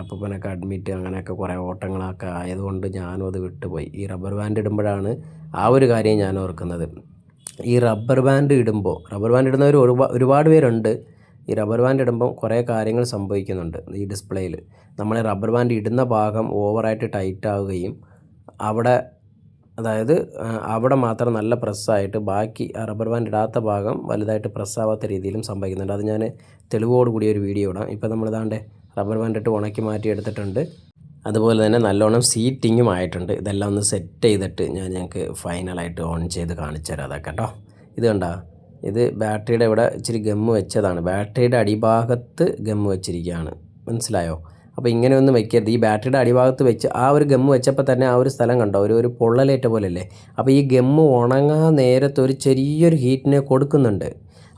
അപ്പൂപ്പനൊക്കെ അഡ്മിറ്റ് അങ്ങനെയൊക്കെ കുറേ ഓട്ടങ്ങളൊക്കെ ആയതുകൊണ്ട് ഞാനും അത് വിട്ടുപോയി. ഈ റബ്ബർ ബാൻഡ് ഇടുമ്പോഴാണ് ആ ഒരു കാര്യം ഞാൻ ഓർക്കുന്നത്. ഈ റബ്ബർ ബാൻഡ് ഇടുമ്പോൾ റബ്ബർ ബാൻഡ് ഇടുന്നവർ ഒരുപാട് ഒരുപാട് പേരുണ്ട്. ഈ റബ്ബർ ബാൻഡ് ഇടുമ്പോൾ കുറേ കാര്യങ്ങൾ സംഭവിക്കുന്നുണ്ട് ഈ ഡിസ്പ്ലേയിൽ നമ്മൾ റബ്ബർ ബാൻഡ് ഇടുന്ന ഭാഗം ഓവറായിട്ട് ടൈറ്റ് ആവുകയും അവിടെ അതായത് അവിടെ മാത്രം നല്ല പ്രസ്സായിട്ട് ബാക്കി റബ്ബർ ബാൻഡ് ഇടാത്ത ഭാഗം വലുതായിട്ട് പ്രസ്സാവാത്ത രീതിയിലും സംഭവിക്കുന്നുണ്ട്. അത് ഞാൻ തെളിവോട് കൂടി ഒരു വീഡിയോ ഇടാം. ഇപ്പോൾ നമ്മളിതാണ്ട് റബ്ബർ ബാൻഡ് ഇട്ട് ഉണക്കി മാറ്റി എടുത്തിട്ടുണ്ട്. അതുപോലെ തന്നെ നല്ലോണം സീറ്റിങ്ങും ആയിട്ടുണ്ട്. ഇതെല്ലാം ഒന്ന് സെറ്റ് ചെയ്തിട്ട് ഞാൻ ഞങ്ങൾക്ക് ഫൈനലായിട്ട് ഓൺ ചെയ്ത് കാണിച്ചു തരാം അതൊക്കെ കേട്ടോ. ഇത് കണ്ടോ ഇത് ബാറ്ററിയുടെ ഇവിടെ ഇച്ചിരി ഗമ്മ് വെച്ചതാണ്. ബാറ്ററിയുടെ അടിഭാഗത്ത് ഗമ്മ് വെച്ചിരിക്കുകയാണ്. മനസ്സിലായോ? അപ്പോൾ ഇങ്ങനെയൊന്നും വെക്കരുത്. ഈ ബാറ്ററിയുടെ അടിഭാഗത്ത് വെച്ച് ആ ഒരു ഗമ്മ് വെച്ചപ്പോൾ തന്നെ ആ ഒരു സ്ഥലം കണ്ടോ? ഒരു ഒരു പൊള്ളലേറ്റ പോലെയല്ലേ? അപ്പോൾ ഈ ഗമ്മ് ഉണങ്ങാൻ നേരത്തെ ഒരു ചെറിയൊരു ഹീറ്റിനെ കൊടുക്കുന്നുണ്ട്.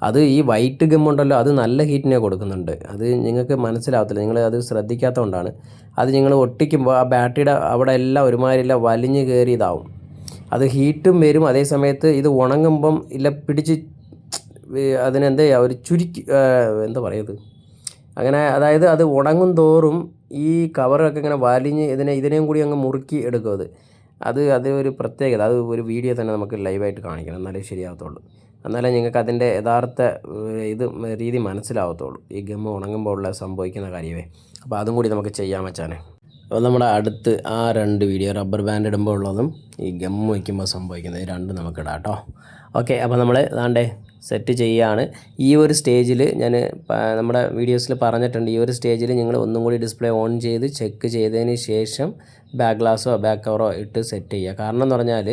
അത് ഈ വൈറ്റ് ഗമ്മുണ്ടല്ലോ അത് നല്ല ഹീറ്റിനെ കൊടുക്കുന്നുണ്ട്. അത് നിങ്ങൾക്ക് മനസ്സിലാവത്തില്ല. നിങ്ങൾ അത് ശ്രദ്ധിക്കാത്തതുകൊണ്ടാണ്. അത് നിങ്ങൾ ഒട്ടിക്കുമ്പോൾ ആ ബാറ്ററിയുടെ അവിടെ എല്ലാം ഒരുമാതിരില്ല വലിഞ്ഞു കയറി ഇതാവും അത് ഹീറ്റും വരും. അതേ സമയത്ത് ഇത് ഉണങ്ങുമ്പം ഇല്ല പിടിച്ച് അതിനെന്താ ഒരു ചുരുക്കി എന്താ പറയുന്നത് അങ്ങനെ അതായത് അത് ഉണങ്ങും തോറും ഈ കവറൊക്കെ ഇങ്ങനെ വലിഞ്ഞ് ഇതിനെ ഇതിനെയും കൂടി അങ്ങ് മുറുക്കി എടുക്കും അത്. അത് അത് ഒരു പ്രത്യേകത. അത് ഒരു വീഡിയോ തന്നെ നമുക്ക് ലൈവായിട്ട് കാണിക്കണം. എന്നാലേ ശരിയാവത്തുള്ളൂ. എന്നാലേ നിങ്ങൾക്ക് അതിന്റെ യഥാർത്ഥ ഇത് രീതി മനസ്സിലാവത്തുള്ളൂ. ഈ ഗമ്മ ഉണങ്ങുമ്പോൾ ഉള്ള സംഭവിക്കുന്ന കാര്യമേ. അപ്പോൾ അതും കൂടി നമുക്ക് ചെയ്യാൻ വെച്ചാൽ അപ്പോൾ നമ്മുടെ അടുത്ത് ആ രണ്ട് വീഡിയോ റബ്ബർ ബാൻഡ് ഇടുമ്പോൾ ഉള്ളതും ഈ ഗമ്മ വയ്ക്കുമ്പോൾ സംഭവിക്കുന്നത് രണ്ടും നമുക്ക് ഇടാം കേട്ടോ. ഓക്കെ അപ്പോൾ നമ്മൾ ദാണ്ടേ സെറ്റ് ചെയ്യുകയാണ് ഈ ഒരു സ്റ്റേജിൽ ഞാൻ നമ്മുടെ വീഡിയോസിൽ പറഞ്ഞിട്ടുണ്ട്. ഈ ഒരു സ്റ്റേജിൽ നിങ്ങൾ ഒന്നും കൂടി ഡിസ്പ്ലേ ഓൺ ചെയ്ത് ചെക്ക് ചെയ്തതിന് ശേഷം ബാക്ക് ഗ്ലാസോ ബാക്ക് കവറോ ഇട്ട് സെറ്റ് ചെയ്യുക. കാരണം എന്ന് പറഞ്ഞാൽ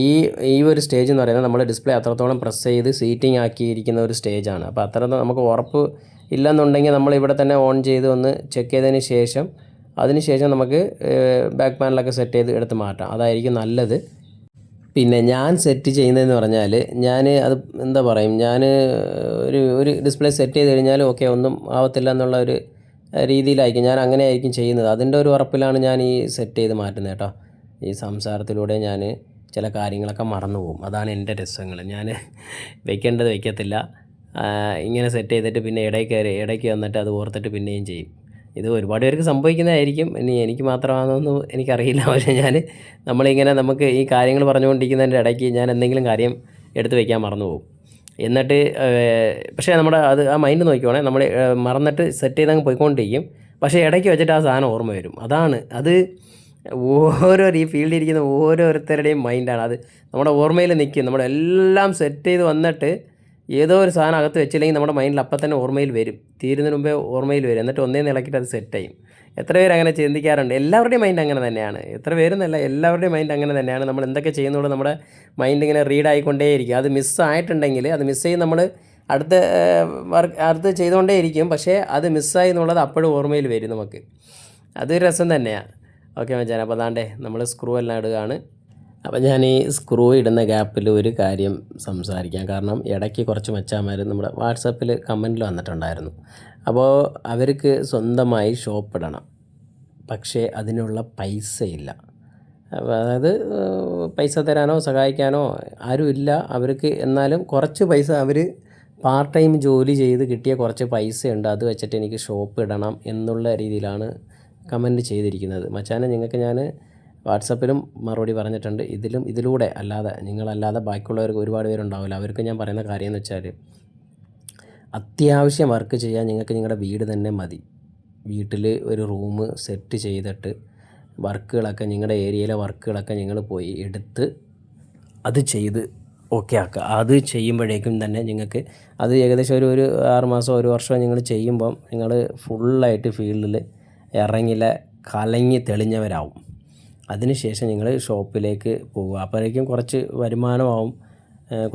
ഈ ഈ ഒരു സ്റ്റേജ് എന്ന് പറയുന്നത് നമ്മൾ ഡിസ്പ്ലേ അത്രത്തോളം പ്രസ് ചെയ്ത് സീറ്റിംഗ് ആക്കിയിരിക്കുന്ന ഒരു സ്റ്റേജാണ് അപ്പോൾ അത്ര നമുക്ക് ഉറപ്പ് ഇല്ലെന്നുണ്ടെങ്കിൽ നമ്മൾ ഇവിടെ തന്നെ ഓൺ ചെയ്ത് ഒന്ന് ചെക്ക് ചെയ്തതിന് ശേഷം അതിന് ശേഷം നമുക്ക് ബാക്ക് പാനലൊക്കെ സെറ്റ് ചെയ്ത് എടുത്ത് മാറ്റാം. അതായിരിക്കും നല്ലത്. പിന്നെ ഞാൻ സെറ്റ് ചെയ്യുന്നതെന്ന് പറഞ്ഞാൽ ഞാൻ അത് എന്താ പറയും? ഞാൻ ഒരു ഒരു ഡിസ്പ്ലേ സെറ്റ് ചെയ്ത് കഴിഞ്ഞാൽ ഓക്കെ ഒന്നും ആവത്തില്ല എന്നുള്ള ഒരു രീതിയിലായിരിക്കും. ഞാൻ അങ്ങനെ ആയിരിക്കും ചെയ്യുന്നത്. അതിന്റെ ഒരു ഉറപ്പിലാണ് ഞാൻ ഈ സെറ്റ് ചെയ്ത് മാറ്റുന്നത് കേട്ടോ. ഈ സംസാരത്തിലൂടെ ഞാൻ ചില കാര്യങ്ങളൊക്കെ മറന്നു പോകും. അതാണ് എന്റെ രസങ്ങൾ. ഞാൻ വെക്കേണ്ടത് വെക്കത്തില്ല. ഇങ്ങനെ സെറ്റ് ചെയ്തിട്ട് പിന്നെ ഇടയ്ക്ക് കയറി ഇടയ്ക്ക് വന്നിട്ട് അത് ഓർത്തിട്ട് പിന്നെയും ചെയ്യും. ഇത് ഒരുപാട് പേർക്ക് സംഭവിക്കുന്നതായിരിക്കും. ഇനി എനിക്ക് മാത്രമാണെന്നൊന്നും എനിക്കറിയില്ല. പക്ഷേ ഞാൻ നമ്മളിങ്ങനെ നമുക്ക് ഈ കാര്യങ്ങൾ പറഞ്ഞുകൊണ്ടിരിക്കുന്നതിന്റെ ഇടയ്ക്ക് ഞാൻ എന്തെങ്കിലും കാര്യം എടുത്ത് വയ്ക്കാൻ മറന്നു പോകും എന്നിട്ട് പക്ഷേ നമ്മുടെ അത് ആ മൈൻഡ് നോക്കിക്കോണേ. നമ്മൾ മറന്നിട്ട് സെറ്റ് ചെയ്തങ്ങ് പോയിക്കൊണ്ടിരിക്കും. പക്ഷേ ഇടയ്ക്ക് വെച്ചിട്ട് ആ സാധനം ഓർമ്മ വരും. അതാണ്. അത് ഓരോ ഈ ഫീൽഡിൽ ഇരിക്കുന്ന ഓരോരുത്തരുടെയും മൈൻഡാണ്. അത് നമ്മുടെ ഓർമ്മയിൽ നിൽക്കും. നമ്മുടെ എല്ലാം സെറ്റ് ചെയ്ത് വന്നിട്ട് ഏതോ ഒരു സാധനം അകത്ത് വെച്ചില്ലെങ്കിൽ നമ്മുടെ മൈൻഡിൽ അപ്പം തന്നെ ഓർമ്മയിൽ വരും. തീരുന്നതിന് മുമ്പേ ഓർമ്മയിൽ വരും. എന്നിട്ട് ഒന്നേ ഇളക്കിയിട്ട് അത് സെറ്റ് ചെയ്യും എത്ര പേര് അങ്ങനെ ചിന്തിക്കാറുണ്ട്? എല്ലാവരുടെയും മൈൻഡ് അങ്ങനെ തന്നെയാണ്. എത്ര പേരെന്നല്ല എല്ലാവരുടെയും മൈൻഡ് അങ്ങനെ തന്നെയാണ്. നമ്മൾ എന്തൊക്കെ ചെയ്യുന്നുള്ളൂ നമ്മുടെ മൈൻഡ് ഇങ്ങനെ റീഡ് ആയിക്കൊണ്ടേയിരിക്കും. അത് മിസ്സായിട്ടുണ്ടെങ്കിൽ അത് മിസ് ചെയ്ത് നമ്മൾ അടുത്ത വർക്ക് അടുത്ത് ചെയ്തുകൊണ്ടേയിരിക്കും. പക്ഷേ അത് മിസ്സായി എന്നുള്ളത് അപ്പോഴും ഓർമ്മയിൽ വരും നമുക്ക്. അതൊരു രസം തന്നെയാണ് ഓക്കെ മച്ചാൻ അപ്പോൾ അതാണ്ടേ നമ്മൾ സ്ക്രൂ എല്ലാം ഇടുകയാണ്. അപ്പോൾ ഞാൻ ഈ സ്ക്രൂ ഇടുന്ന ഗ്യാപ്പിൽ ഒരു കാര്യം സംസാരിക്കാം. കാരണം ഇടയ്ക്ക് കുറച്ച് മച്ചാന്മാർ നമ്മുടെ വാട്സപ്പിൽ കമന്റിൽ വന്നിട്ടുണ്ടായിരുന്നു. അപ്പോൾ അവർക്ക് സ്വന്തമായി ഷോപ്പ് ഇടണം. പക്ഷേ അതിനുള്ള പൈസയില്ല. അതായത് പൈസ തരാനോ സഹായിക്കാനോ ആരുമില്ല അവർക്ക്. എന്നാലും കുറച്ച് പൈസ അവർ പാർട്ട് ടൈം ജോലി ചെയ്ത് കിട്ടിയ കുറച്ച് പൈസയുണ്ട്. അത് വെച്ചിട്ട് എനിക്ക് ഷോപ്പ് ഇടണം എന്നുള്ള രീതിയിലാണ് കമന്റ് ചെയ്തിരിക്കുന്നത്. മച്ചാനെ നിങ്ങൾക്ക് ഞാൻ വാട്സപ്പിലും മറുപടി പറഞ്ഞിട്ടുണ്ട്. ഇതിലും ഇതിലൂടെ അല്ലാതെ നിങ്ങളല്ലാതെ ബാക്കിയുള്ളവർക്ക് ഒരുപാട് പേരുണ്ടാവില്ല. അവർക്ക് ഞാൻ പറയുന്ന കാര്യം എന്ന് വെച്ചാൽ അത്യാവശ്യം വർക്ക് ചെയ്യാൻ നിങ്ങൾക്ക് നിങ്ങളുടെ വീട് തന്നെ മതി. വീട്ടിൽ ഒരു റൂം സെറ്റ് ചെയ്തിട്ട് വർക്കുകളൊക്കെ നിങ്ങളുടെ ഏരിയയിലെ വർക്കുകളൊക്കെ നിങ്ങൾ പോയി എടുത്ത് അത് ചെയ്ത് ഓക്കെ ആക്കുക. അത് ചെയ്യുമ്പോഴേക്കും തന്നെ നിങ്ങൾക്ക് അത് ഏകദേശം ഒരു ഒരു ആറുമാസം ഒരു വർഷം നിങ്ങൾ ചെയ്യുമ്പം നിങ്ങൾ ഫുള്ളായിട്ട് ഫീൽഡിൽ ഇറങ്ങിലെ കലങ്ങി തെളിഞ്ഞവരാവും. അതിനുശേഷം നിങ്ങൾ ഷോപ്പിലേക്ക് പോവുക. അപ്പോഴേക്കും കുറച്ച് വരുമാനമാവും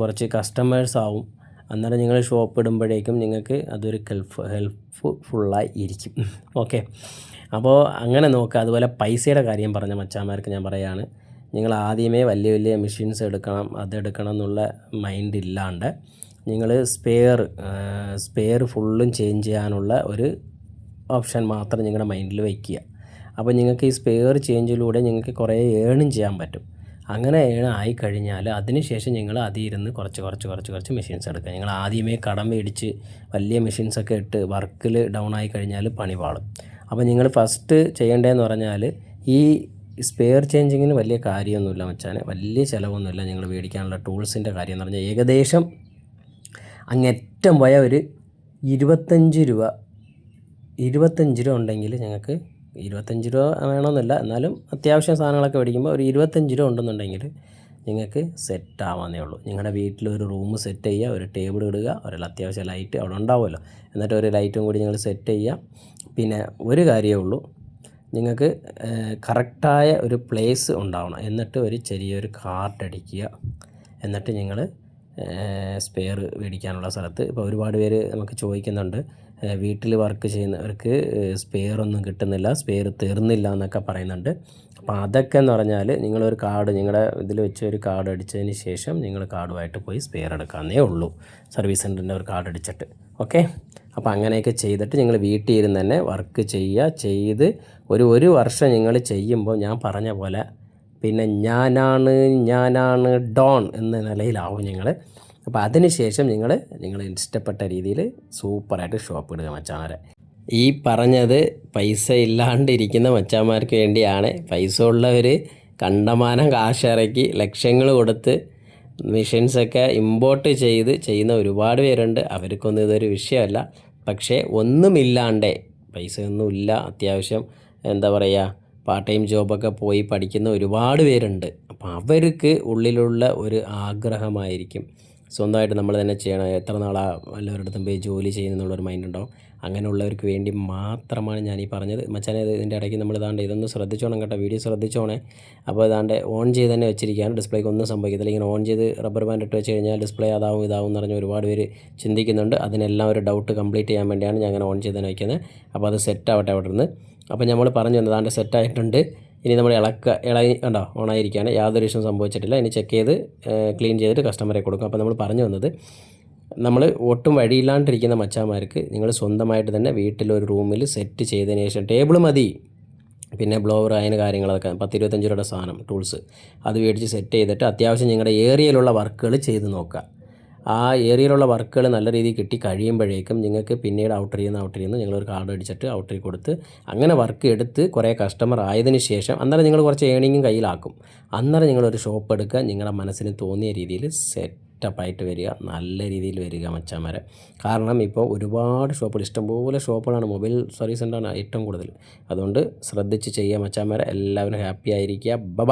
കുറച്ച് കസ്റ്റമേഴ്സ് ആവും. അന്നേരം നിങ്ങൾ ഷോപ്പ് ഇടുമ്പോഴേക്കും നിങ്ങൾക്ക് അതൊരു ഹെൽപ്പ് ഹെൽപ്പ് ഫുള്ളായി ഇരിക്കും. ഓക്കെ അപ്പോൾ അങ്ങനെ നോക്കുക അതുപോലെ പൈസയുടെ കാര്യം പറഞ്ഞ മച്ചാന്മാർക്ക് ഞാൻ പറയുകയാണ് നിങ്ങൾ ആദ്യമേ വലിയ വലിയ മെഷീൻസ് എടുക്കണം അതെടുക്കണം എന്നുള്ള മൈൻഡ് ഇല്ലാണ്ട് നിങ്ങൾ സ്പെയർ സ്പെയർ ഫുള്ളും ചേഞ്ച് ചെയ്യാനുള്ള ഒരു ഓപ്ഷൻ മാത്രം നിങ്ങളുടെ മൈൻഡിൽ വയ്ക്കുക. അപ്പോൾ നിങ്ങൾക്ക് ഈ സ്പെയർ ചേഞ്ചിലൂടെ നിങ്ങൾക്ക് കുറേ ഏണും ചെയ്യാൻ പറ്റും. അങ്ങനെ ഏൺ ആയി കഴിഞ്ഞാൽ അതിനുശേഷം നിങ്ങൾ അതിൽ ഇരുന്ന് കുറച്ച് കുറച്ച് കുറച്ച് കുറച്ച് മെഷീൻസ് എടുക്കുക. നിങ്ങൾ ആദ്യമേ കടം മേടിച്ച് വലിയ മെഷീൻസൊക്കെ ഇട്ട് വർക്കിൽ ഡൗൺ ആയി കഴിഞ്ഞാൽ പണി പാളും. അപ്പോൾ നിങ്ങൾ ഫസ്റ്റ് ചെയ്യേണ്ടതെന്ന് പറഞ്ഞാൽ ഈ സ്പെയർ ചേഞ്ചിങ്ങിന് വലിയ കാര്യമൊന്നുമില്ല മച്ചാനെ. വലിയ ചിലവൊന്നുമില്ല നിങ്ങൾ മേടിക്കാനുള്ള ടൂൾസിന്റെ കാര്യം എന്ന് പറഞ്ഞാൽ ഏകദേശം അങ്ങേറ്റം പോയ ഒരു ഇരുപത്തഞ്ച് രൂപ ഇരുപത്തഞ്ച് രൂപ ഉണ്ടെങ്കിൽ ഞങ്ങൾക്ക് ഇരുപത്തഞ്ച് രൂപ വേണമെന്നില്ല. എന്നാലും അത്യാവശ്യം സാധനങ്ങളൊക്കെ മേടിക്കുമ്പോൾ ഒരു ഇരുപത്തഞ്ച് രൂപ ഉണ്ടെന്നുണ്ടെങ്കിൽ നിങ്ങൾക്ക് സെറ്റ് ആവാന്നേ ഉള്ളൂ. നിങ്ങളുടെ വീട്ടിൽ ഒരു റൂം സെറ്റ് ചെയ്യുക ഒരു ടേബിൾ ഇടുക ഒരു അത്യാവശ്യം ലൈറ്റ് അവിടെ ഉണ്ടാവുമല്ലോ. എന്നിട്ട് ഒരു ലൈറ്റും കൂടി നിങ്ങൾ സെറ്റ് ചെയ്യുക. പിന്നെ ഒരു കാര്യമേ ഉള്ളൂ. നിങ്ങൾക്ക് കറക്റ്റായ ഒരു പ്ലേസ് ഉണ്ടാവണം. എന്നിട്ട് ഒരു ചെറിയൊരു കാർട്ട് അടിക്കുക. എന്നിട്ട് നിങ്ങൾ സ്പെയർ മേടിക്കാനുള്ള സ്ഥലത്ത്. ഇപ്പോൾ ഒരുപാട് പേര് നമുക്ക് ചോദിക്കുന്നുണ്ട്. വീട്ടിൽ വർക്ക് ചെയ്യുന്നവർക്ക് സ്പെയർ ഒന്നും കിട്ടുന്നില്ല സ്പെയർ തീർന്നില്ല എന്നൊക്കെ പറയുന്നുണ്ട്. അപ്പോൾ അതൊക്കെ എന്ന് പറഞ്ഞാൽ നിങ്ങളൊരു കാർഡ് നിങ്ങളുടെ ഇതിൽ വെച്ച് ഒരു കാർഡ് അടിച്ചതിന് ശേഷം നിങ്ങൾ കാർഡുമായിട്ട് പോയി സ്പെയർ എടുക്കാമെന്നേ ഉള്ളൂ. സർവീസ് സെന്ററിന്റെ ഒരു കാർഡ് അടിച്ചിട്ട്. ഓക്കെ? അപ്പോൾ അങ്ങനെയൊക്കെ ചെയ്തിട്ട് നിങ്ങൾ വീട്ടിൽ ഇരുന്ന് തന്നെ വർക്ക് ചെയ്യുക. ചെയ്ത് ഒരു ഒരു വർഷം നിങ്ങൾ ചെയ്യുമ്പോൾ ഞാൻ പറഞ്ഞ പോലെ പിന്നെ ഞാനാണ് ഞാനാണ് ഡോൺ എന്ന നിലയിലാവും നിങ്ങൾ അപ്പോൾ അതിനുശേഷം നിങ്ങൾ നിങ്ങൾ ഇഷ്ടപ്പെട്ട രീതിയിൽ സൂപ്പറായിട്ട് ഷോപ്പ് ഇടുക മച്ചാമാരെ. ഈ പറഞ്ഞത് പൈസ ഇല്ലാണ്ടിരിക്കുന്ന മച്ചാന്മാർക്ക് വേണ്ടിയാണ്. പൈസ ഉള്ളവർ കണ്ടമാനം കാശിറക്കി ലക്ഷങ്ങൾ കൊടുത്ത് മെഷീൻസൊക്കെ ഇമ്പോർട്ട് ചെയ്ത് ചെയ്യുന്ന ഒരുപാട് പേരുണ്ട്. അവർക്കൊന്നും ഇതൊരു വിഷയമല്ല. പക്ഷേ ഒന്നുമില്ലാണ്ടേ പൈസയൊന്നുമില്ല. അത്യാവശ്യം എന്താ പറയുക പാർട്ട് ടൈം ജോബൊക്കെ പോയി പഠിക്കുന്ന ഒരുപാട് പേരുണ്ട്. അപ്പോൾ അവർക്ക് ഉള്ളിലുള്ള ഒരു ആഗ്രഹമായിരിക്കും. സ്വന്തമായിട്ട് നമ്മൾ തന്നെ ചെയ്യണം. എത്ര നാളാ വല്ലവരുടെ പോയി ജോലി ചെയ്യുന്നുള്ളൊരു മൈൻഡ് ഉണ്ടാവും. അങ്ങനെയുള്ളവർക്ക് വേണ്ടി മാത്രമാണ് ഞാൻ ഈ പറഞ്ഞത്. മച്ചാനെ ഇത് ഇതിന്റെ ഇടയ്ക്ക് നമ്മൾ ഇതാണ്ട് ഇതൊന്ന് ശ്രദ്ധിച്ചോണം കേട്ടോ. വീഡിയോ ശ്രദ്ധിച്ചോണേ. അപ്പോൾ ഇതാണ്ട് ഓൺ ചെയ്ത് തന്നെ വെച്ചിരിക്കുകയാണ്. ഡിസ്പ്ലേക്ക് ഒന്നും സംഭവിക്കത്തില്ല. ഇങ്ങനെ ഓൺ ചെയ്ത് റബ്ബർ ബാൻഡ് ഇട്ട് വെച്ച് കഴിഞ്ഞാൽ ഡിസ്പ്ലേ അതാവും ഇതാവും എന്ന് പറഞ്ഞ് ഒരുപാട് പേര് ചിന്തിക്കുന്നുണ്ട്. അതിനെല്ലാം ഒരു ഡൗട്ട് കംപ്ലീറ്റ് ചെയ്യാൻ വേണ്ടിയാണ് ഞാൻ അങ്ങനെ ഓൺ ചെയ്ത് തന്നെ വയ്ക്കുന്നത് അപ്പോൾ അത് സെറ്റ് ആവട്ടെ അവിടെ നിന്ന് അപ്പോൾ നമ്മൾ പറഞ്ഞു വന്നത് അതാണ്ട് സെറ്റായിട്ടുണ്ട് ഇനി നമ്മൾ ഇളക്ക ഇളകി കണ്ടോ ഓണായിരിക്കുകയാണ് യാതൊരു ഇഷ്യൂ സംഭവിച്ചിട്ടില്ല. ഇനി ചെക്ക് ചെയ്ത് ക്ലീൻ ചെയ്തിട്ട് കസ്റ്റമറെ കൊടുക്കും. അപ്പോൾ നമ്മൾ പറഞ്ഞു വന്നത് നമ്മൾ ഒട്ടും വഴിയില്ലാണ്ടിരിക്കുന്ന മച്ചാമാർക്ക് നിങ്ങൾ സ്വന്തമായിട്ട് തന്നെ വീട്ടിലൊരു റൂമിൽ സെറ്റ് ചെയ്തതിന് ശേഷം ടേബിൾ മതി. പിന്നെ ബ്ലോവർ അതിന് കാര്യങ്ങളൊക്കെ പത്ത് ഇരുപത്തഞ്ച് രൂപയുടെ സാധനം ടൂൾസ് അത് മേടിച്ച് സെറ്റ് ചെയ്തിട്ട് അത്യാവശ്യം നിങ്ങളുടെ ഏരിയയിലുള്ള വർക്കുകൾ ചെയ്ത് നോക്കുക. ആ ഏരിയയിലുള്ള വർക്കുകൾ നല്ല രീതിയിൽ കിട്ടി കഴിയുമ്പോഴേക്കും നിങ്ങൾക്ക് പിന്നീട് ഔട്ടർ ചെയ്യുന്ന ഔട്ടർ ചെയ്യുന്നു നിങ്ങളൊരു കാർഡ് അടിച്ചിട്ട് ഔട്ടറിൽ കൊടുത്ത് അങ്ങനെ വർക്ക് എടുത്ത് കുറേ കസ്റ്റമർ ആയതിനു ശേഷം അന്നേരം നിങ്ങൾ കുറച്ച് ഏണിങ്ങും കയ്യിലാക്കും. അന്നേരം നിങ്ങളൊരു ഷോപ്പ് എടുക്കുക നിങ്ങളുടെ മനസ്സിന് തോന്നിയ രീതിയിൽ സെറ്റ് സെറ്റപ്പായിട്ട് വരിക നല്ല രീതിയിൽ വരിക മച്ചാന്മാരെ. കാരണം ഇപ്പോൾ ഒരുപാട് ഷോപ്പുകൾ ഇഷ്ടംപോലെ ഷോപ്പുകളാണ് മൊബൈൽ സർവീസ് സെന്ററാണ് ഏറ്റവും കൂടുതൽ. അതുകൊണ്ട് ശ്രദ്ധിച്ച് ചെയ്യുക മച്ചാന്മാരെ. എല്ലാവരും ഹാപ്പി ആയിരിക്കുക. ബ